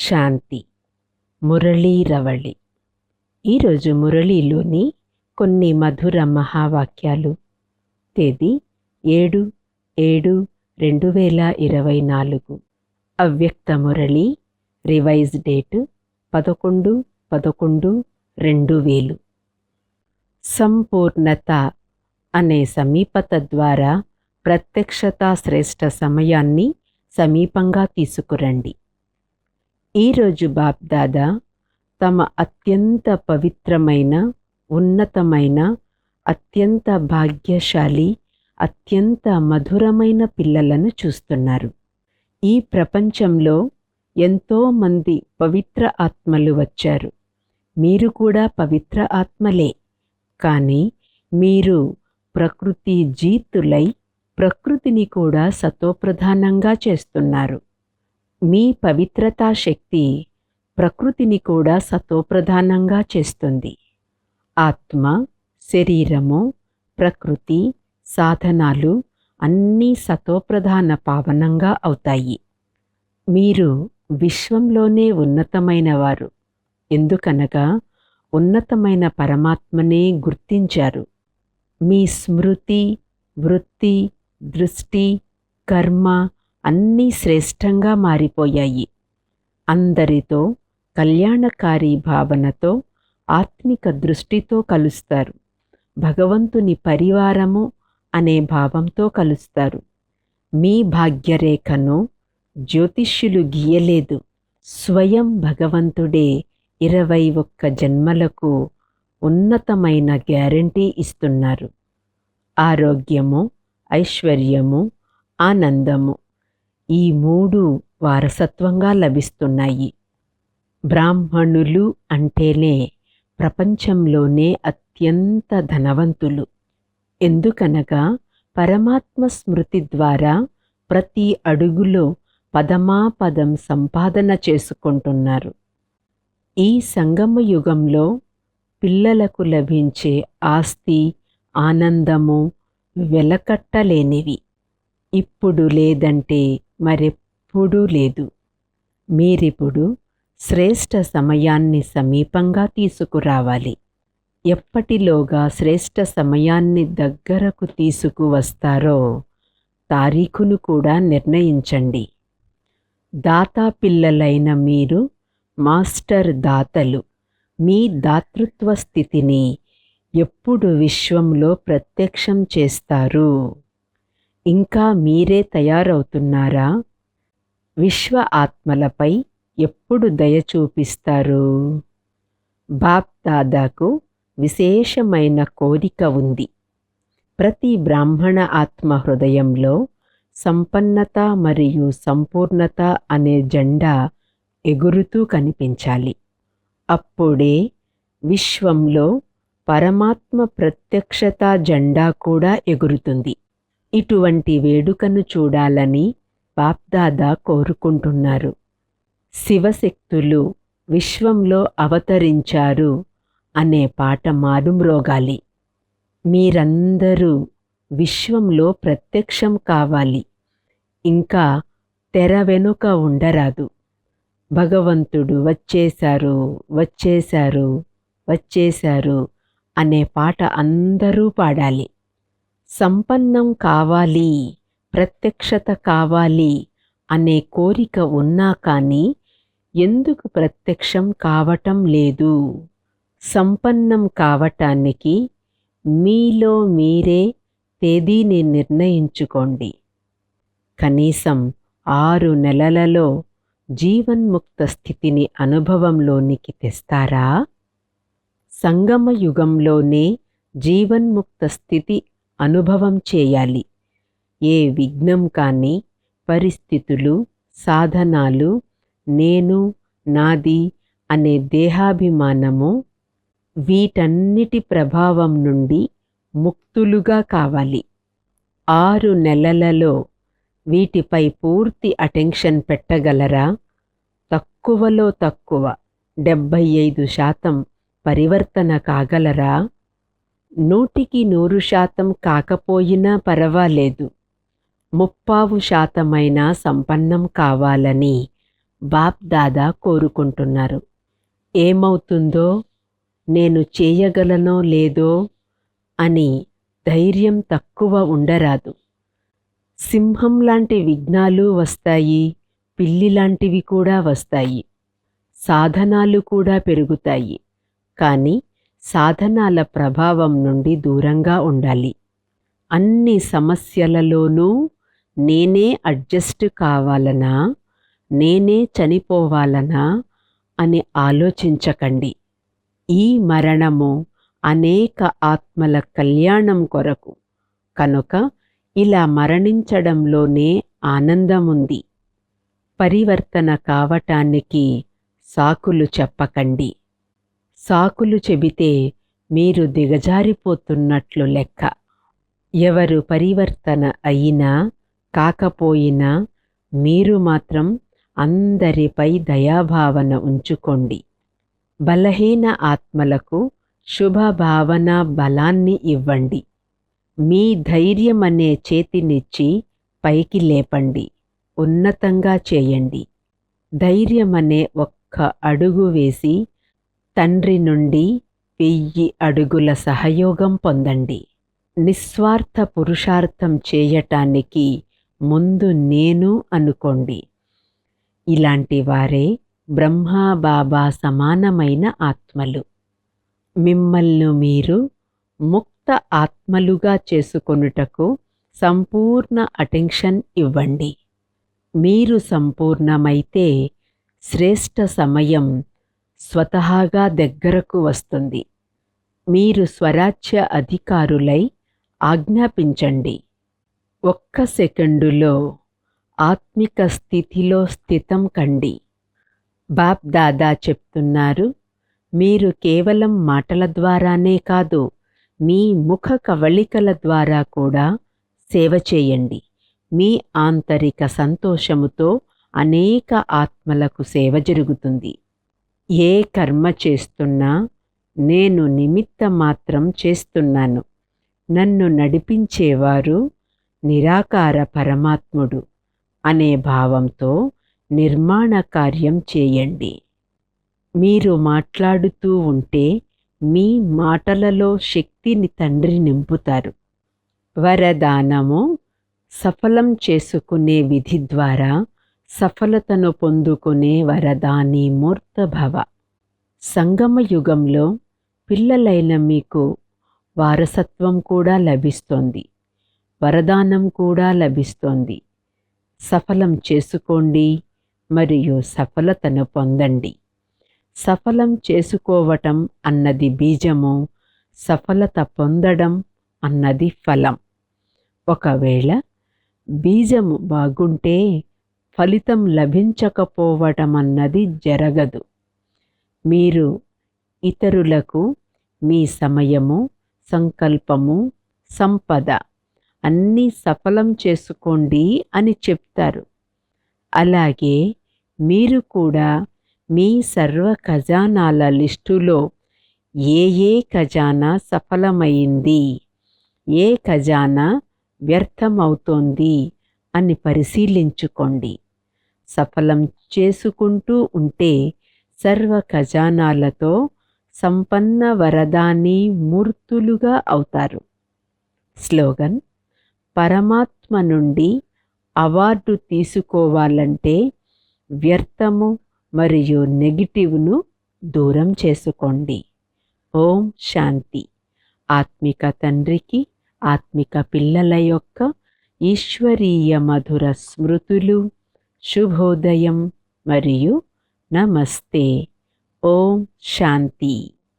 శాంతి. మురళీ రవళి. ఈరోజు మురళీలోని కొన్ని మధుర మహావాక్యాలు. తేదీ ఏడు ఏడు రెండు వేల ఇరవై నాలుగు. అవ్యక్త మురళి రివైజ్ డేట్ పదకొండు పదకొండు రెండు వేలు. సంపూర్ణత అనే సమీపత ద్వారా ప్రత్యక్షత శ్రేష్ట సమయాన్ని సమీపంగా తీసుకురండి. ఈరోజు బాప్దాదా తమ అత్యంత పవిత్రమైన ఉన్నతమైన అత్యంత భాగ్యశాలి అత్యంత మధురమైన పిల్లలను చూస్తున్నారు. ఈ ప్రపంచంలో ఎంతోమంది పవిత్ర ఆత్మలు వచ్చారు. మీరు కూడా పవిత్ర ఆత్మలే. కానీ మీరు ప్రకృతి జీతులై ప్రకృతిని కూడా సతోప్రధానంగా చేస్తున్నారు. మీ పవిత్రతా శక్తి ప్రకృతిని కూడా సతోప్రధానంగా చేస్తుంది. ఆత్మ శరీరము ప్రకృతి సాధనాలు అన్నీ సతోప్రధాన పావనంగా అవుతాయి. మీరు విశ్వంలోనే ఉన్నతమైన వారు. ఎందుకనగా ఉన్నతమైన పరమాత్మనే గుర్తించారు. మీ స్మృతి వృత్తి దృష్టి కర్మ అన్నీ శ్రేష్టంగా మారిపోయాయి. అందరితో కళ్యాణకారి భావనతో ఆత్మిక దృష్టితో కలుస్తారు. భగవంతుని పరివారము అనే భావంతో కలుస్తారు. మీ భాగ్యరేఖను జ్యోతిష్యులు గీయలేదు. స్వయం భగవంతుడే ఇరవై ఒక్క జన్మలకు ఉన్నతమైన గ్యారంటీ ఇస్తున్నారు. ఆరోగ్యము ఐశ్వర్యము ఆనందము. ఈ మూడు వారసత్వంగా లభిస్తున్నాయి. బ్రాహ్మణులు అంటేనే ప్రపంచంలోనే అత్యంత ధనవంతులు. ఎందుకనగా పరమాత్మ స్మృతి ద్వారా ప్రతి అడుగులో పదమాపదం సంపాదన చేసుకుంటున్నారు. ఈ సంగమ యుగంలో పిల్లలకు లభించే ఆస్తి ఆనందము వెలకట్టలేనివి. ఇప్పుడు లేదంటే మరెప్పుడూ లేదు. మీరిప్పుడు శ్రేష్ట సమయాన్ని సమీపంగా తీసుకురావాలి. ఎప్పటిలోగా శ్రేష్ట సమయాన్ని దగ్గరకు తీసుకువస్తారో తారీఖును కూడా నిర్ణయించండి. దాతా పిల్లలైన మీరు మాస్టర్ దాతలు. మీ దాతృత్వ స్థితిని ఎప్పుడు విశ్వంలో ప్రత్యక్షం చేస్తారు? ఇంకా మీరే తయారవుతున్నారా? విశ్వ ఆత్మలపై ఎప్పుడు దయ చూపిస్తారు? బాప్ దాదాకు విశేషమైన కోరిక ఉంది. ప్రతి బ్రాహ్మణ ఆత్మ హృదయంలో సంపన్నత మరియు సంపూర్ణత అనే జెండా ఎగురుతూ కనిపించాలి. అప్పుడే విశ్వంలో పరమాత్మ ప్రత్యక్షత జెండా కూడా ఎగురుతుంది. ఇటువంటి వేడుకను చూడాలని బాప్దాదా కోరుకుంటున్నారు. శివశక్తులు విశ్వంలో అవతరించారు అనే పాట మారుమ్రోగాలి. మీరందరూ విశ్వంలో ప్రత్యక్షం కావాలి. ఇంకా తెర వెనుక ఉండరాదు. భగవంతుడు వచ్చేశారు వచ్చేశారు వచ్చేశారు అనే పాట అందరూ పాడాలి. సంపన్నం కావాలి ప్రత్యక్షత కావాలి అనే కోరిక ఉన్నా కానీ ఎందుకు ప్రత్యక్షం కావటం లేదు? సంపన్నం కావటానికి మీలో మీరే తేదీని నిర్ణయించుకోండి. కనీసం ఆరు నెలలలో జీవన్ముక్త స్థితిని అనుభవంలోనికి తెస్తారా? సంగమ యుగంలోనే జీవన్ముక్త స్థితి అనుభవం చేయాలి. ఏ విఘ్నం కానీ పరిస్థితులు సాధనాలు నేను నాది అనే దేహాభిమానము వీటన్నిటి ప్రభావం నుండి ముక్తులుగా కావాలి. ఆరు నెలలలో వీటిపై పూర్తి అటెన్షన్ పెట్టగలరా? తక్కువలో తక్కువ డెబ్బై ఐదు శాతం పరివర్తన కాగలరా? నూటికి నూరు శాతం కాకపోయినా పర్వాలేదు. ముప్పావు శాతమైన సంపన్నం కావాలని బాప్ దాదా కోరుకుంటున్నారు. ఏమవుతుందో నేను చేయగలనో లేదో అని ధైర్యం తక్కువ ఉండరాదు. సింహం లాంటి విఘ్నాలు వస్తాయి పిల్లి లాంటివి కూడా వస్తాయి. సాధనాలు కూడా పెరుగుతాయి. కానీ సాధనాల ప్రభావం నుండి దూరంగా ఉండాలి. అన్ని సమస్యలలోనూ నేనే అడ్జస్ట్ కావాలనా? నేనే చనిపోవాలనా? అని ఆలోచించకండి. ఈ మరణము అనేక ఆత్మల కళ్యాణం కొరకు. కనుక ఇలా మరణించడంలోనే ఆనందముంది. పరివర్తన కావటానికి సాకులు చెప్పకండి. సాకులు చెబితే మీరు దిగజారిపోతున్నట్లు లెక్క. ఎవరు పరివర్తన అయినా కాకపోయినా మీరు మాత్రం అందరిపై దయాభావన ఉంచుకోండి. బలహీన ఆత్మలకు శుభభావన బలాన్ని ఇవ్వండి. మీ ధైర్యమనే చేతినిచ్చి పైకి లేపండి. ఉన్నతంగా చేయండి. ధైర్యమనే ఒక్క అడుగు వేసి తండ్రి నుండి వెయ్యి అడుగుల సహయోగం పొందండి. నిస్వార్థ పురుషార్థం చేయటానికి ముందు నేను అనుకోండి. ఇలాంటి వారే బ్రహ్మా బాబా సమానమైన ఆత్మలు. మిమ్మల్ని మీరు ముక్త ఆత్మలుగా చేసుకొనుటకు సంపూర్ణ అటెన్షన్ ఇవ్వండి. మీరు సంపూర్ణమైతే శ్రేష్ఠ సమయం స్వతహాగా దగ్గరకు వస్తుంది. మీరు స్వరాజ్య అధికారులై ఆజ్ఞాపించండి. ఒక్క సెకండులో ఆత్మిక స్థితిలో స్థితం కండి. బాప్ దాదా చెప్తున్నారు మీరు కేవలం మాటల ద్వారానే కాదు మీ ముఖ కవళికల ద్వారా కూడా సేవ చేయండి. మీ ఆంతరిక సంతోషముతో అనేక ఆత్మలకు సేవ జరుగుతుంది. ఏ కర్మ చేస్తున్నా నేను నిమిత్త మాత్రం చేస్తున్నాను. నన్ను నడిపించేవారు నిరాకార పరమాత్ముడు అనే భావంతో నిర్మాణ కార్యం చేయండి. మీరు మాట్లాడుతూ ఉంటే మీ మాటలలో శక్తిని తండ్రి నింపుతారు. వరదానము సఫలం చేసుకునే విధి ద్వారా సఫలతను పొందుకునే వరదాని మూర్తభవ. సంగమ యుగంలో పిల్లలైన మీకు వారసత్వం కూడా లభిస్తోంది. వరదానం కూడా లభిస్తోంది. సఫలం చేసుకోండి మరియు సఫలతను పొందండి. సఫలం చేసుకోవటం అన్నది బీజము సఫలత పొందడం అన్నది ఫలం. ఒకవేళ బీజము బాగుంటే ఫలితం లభించకపోవటం అన్నది జరగదు. మీరు ఇతరులకు మీ సమయము సంకల్పము సంపద అన్నీ సఫలం చేసుకోండి అని చెప్తారు. అలాగే మీరు కూడా మీ సర్వ ఖజానాల లిస్టులో ఏ ఏ ఖజానా సఫలమైంది ఏ ఖజానా వ్యర్థమవుతోంది అని పరిశీలించుకోండి. సఫలం చేసుకుంటూ ఉంటే సర్వ ఖజానాలతో సంపన్న వరదాని మూర్తులుగా అవుతారు. స్లోగన్ పరమాత్మ నుండి అవార్డు తీసుకోవాలంటే వ్యర్థము మరియు నెగిటివ్ను దూరం చేసుకోండి. ఓం శాంతి. ఆత్మిక తండ్రికి ఆత్మిక పిల్లల యొక్క ఈశ్వరీయ మధుర స్మృతులు శుభోదయం మరియు నమస్తే ఓం శాంతి